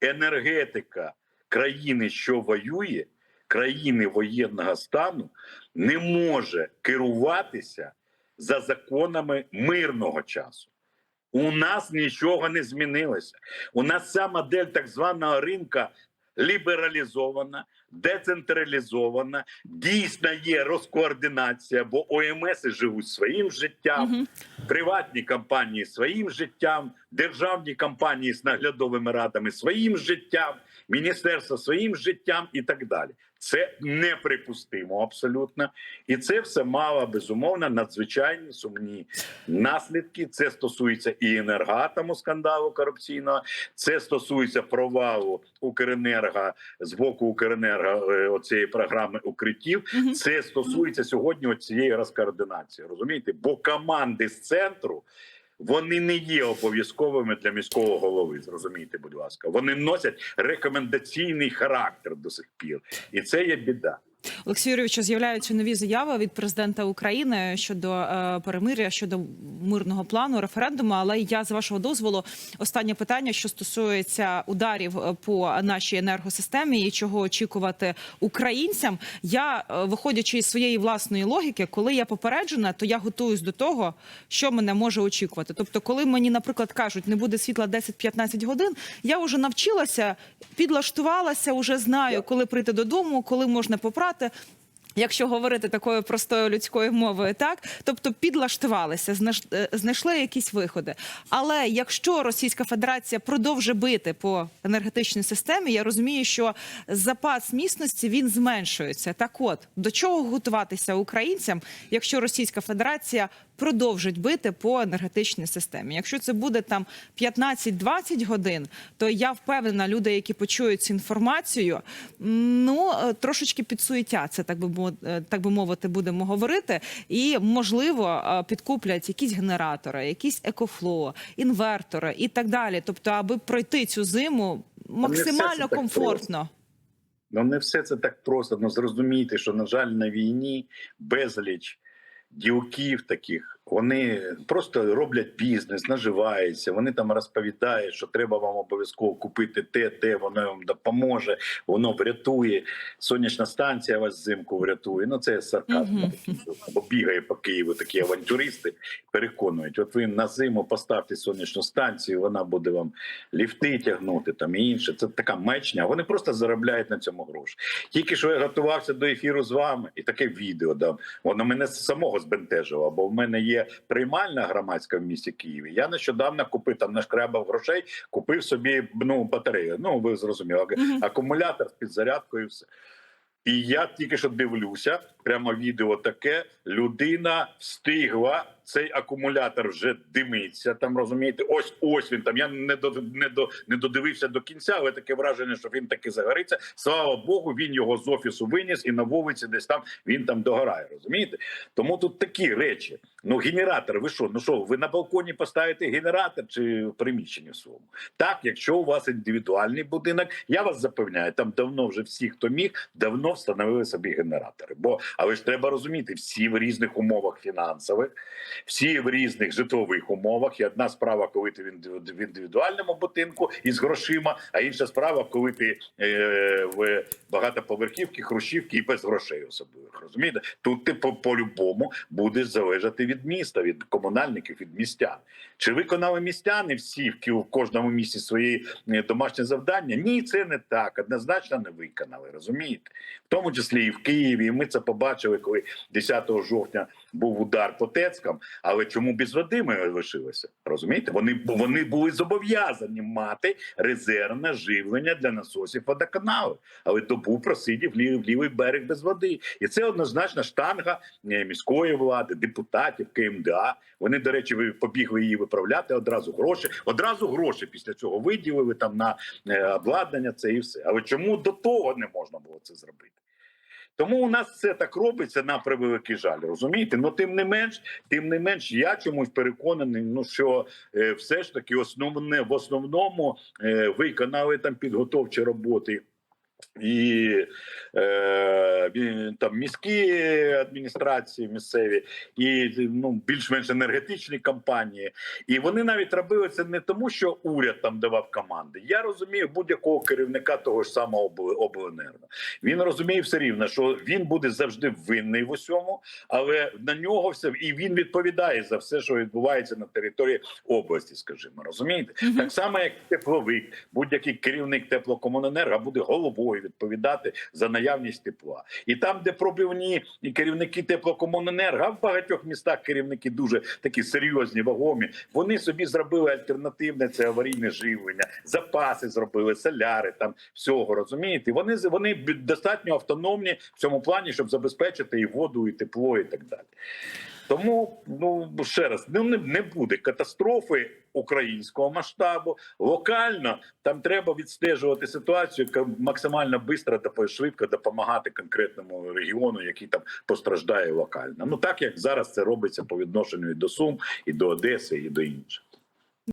енергетика країни, що воює, країни воєнного стану, не може керуватися за законами мирного часу. У нас нічого не змінилося. У нас ця модель так званого ринка лібералізована, децентралізована. Дійсно є розкоординація, бо ОМС живуть своїм життям, Мгм. приватні компанії своїм життям, державні компанії з наглядовими радами своїм життям, міністерство своїм життям і так далі. Це неприпустимо абсолютно, і це все мало безумовно надзвичайні сумні наслідки. Це стосується і енергоатому скандалу корупційного, це стосується провалу Укренерго з боку Укренерго е, оцієї програми укриттів. Це стосується сьогодні цієї розкоординації. Розумієте, бо команди з центру. Вони не є обов'язковими для міського голови. Зрозумійте, будь ласка, вони носять рекомендаційний характер до сих пір, і це є біда. Олексій Юрійовичу, з'являються нові заяви від президента України щодо е, перемир'я, щодо мирного плану референдуму. Але я з вашого дозволу останнє питання, що стосується ударів е, по нашій енергосистемі і чого очікувати українцям. Я, е, виходячи із своєї власної логіки, коли я попереджена, то я готуюсь до того, що мене може очікувати. Тобто, коли мені, наприклад, кажуть, не буде світла 10-15 годин, я вже навчилася, підлаштувалася, вже знаю, коли прийти додому, коли можна попрати. Якщо говорити такою простою людською мовою, так тобто підлаштувалися, е, знайшли якісь виходи. Але якщо Російська Федерація продовжить бити по енергетичній системі, я розумію, що запас міцності він зменшується. Так, от до чого готуватися українцям, якщо Російська Федерація продовжить бити по енергетичній системі? Якщо це буде там 15-20 годин, то я впевнена, люди, які почують цю інформацію, ну е, трошечки підсуетяться, так би мо- е, так би мовити, будемо говорити, і можливо е, підкуплять якісь генератори, якісь екофло, інвертори і так далі. Тобто, аби пройти цю зиму максимально так комфортно. Ну не все це так просто. Ну зрозумійте, що на жаль, на війні безліч ділків таких. Вони просто роблять бізнес, наживаються. Вони там розповідають, що треба вам обов'язково купити те, те, воно вам допоможе, воно врятує. Сонячна станція вас взимку врятує. Ну це сарказм. Бігає по Києву такі авантюристи, переконують. От ви на зиму поставте сонячну станцію, вона буде вам ліфти тягнути там і інше. Це така мечня. Вони просто заробляють на цьому гроші. Тільки що я готувався до ефіру з вами, і таке відео дам. Воно мене самого збентежило, бо в мене є приймальна громадська в місті Києві. Я нещодавно купив там нашкрябав грошей, купив собі ну батарею. Ну ви зрозуміли, акумулятор з підзарядкою. і Все. І я тільки що дивлюся, прямо відео таке. Людина встигла. Цей акумулятор вже димиться. Там розумієте, ось ось він там. Я не до не до не додивився до кінця, але таке враження, що він таки загориться. Слава Богу, він його з офісу виніс і на вулиці десь там він там догорає. Розумієте? Тому тут такі речі. Ну, генератор, ви що? Ну що, ви на балконі поставите генератор чи в приміщенні своєму? Так, якщо у вас індивідуальний будинок, я вас запевняю, там давно вже всі, хто міг, давно встановили собі генератори. Бо але ж треба розуміти, всі в різних умовах фінансових, всі в різних житлових умовах. І одна справа, коли ти в індивіду- індивідуальному будинку із грошима, а інша справа, коли ти е, в багатоповерхівки, хрущівки і без грошей особливих. Розумієте? Тут ти по- по-любому будеш залежати від міста, від комунальників, від містян. Чи виконали містяни всі в кожному місті свої е, домашні завдання? Ні, це не так. Однозначно не виконали. Розумієте? В тому числі і в Києві. І ми це побачили, коли 10 жовтня був удар по Тецькам. Але чому без води ми лишилися? Розумієте? Вони вони були зобов'язані мати резервне живлення для насосів водоканалу. Але добу просидів лівий, лівий берег без води, і це однозначно штанга е, міської влади, депутатів КМДА. Вони, до речі, ви побігли її виправляти одразу гроші. Одразу гроші після цього виділили там на е, обладнання. Це і все. Але чому до того не можна було це зробити? Тому у нас все так робиться на превеликий жаль, розумієте? Ну тим не менш, тим не менш, я чомусь переконаний, ну що е, все ж таки основне в основному е, виконали там підготовчі роботи і е, там міські адміністрації місцеві, і ну більш-менш енергетичні компанії. І вони навіть робили це не тому, що уряд там давав команди. Я розумію будь-якого керівника того ж самого обленерго. Він розуміє все рівно, що він буде завжди винний в усьому, але на нього все і він відповідає за все, що відбувається на території області. Скажімо, розумієте, Мгм. так само як тепловик, будь-який керівник теплокомуненерго буде головою відповідати за наявність тепла. І там, де пробивні і керівники теплокомуненерго, а в багатьох містах керівники дуже такі серйозні, вагомі. Вони собі зробили альтернативне це аварійне живлення, запаси зробили, соляри там всього розумієте. Вони вони достатньо автономні в цьому плані, щоб забезпечити і воду, і тепло, і так далі. Тому ну ще раз ну не, не буде катастрофи українського масштабу. Локально там треба відстежувати ситуацію, максимально швидко, швидко допомагати конкретному регіону, який там постраждає локально. Ну так як зараз це робиться по відношенню і до Сум, і до Одеси, і до інших.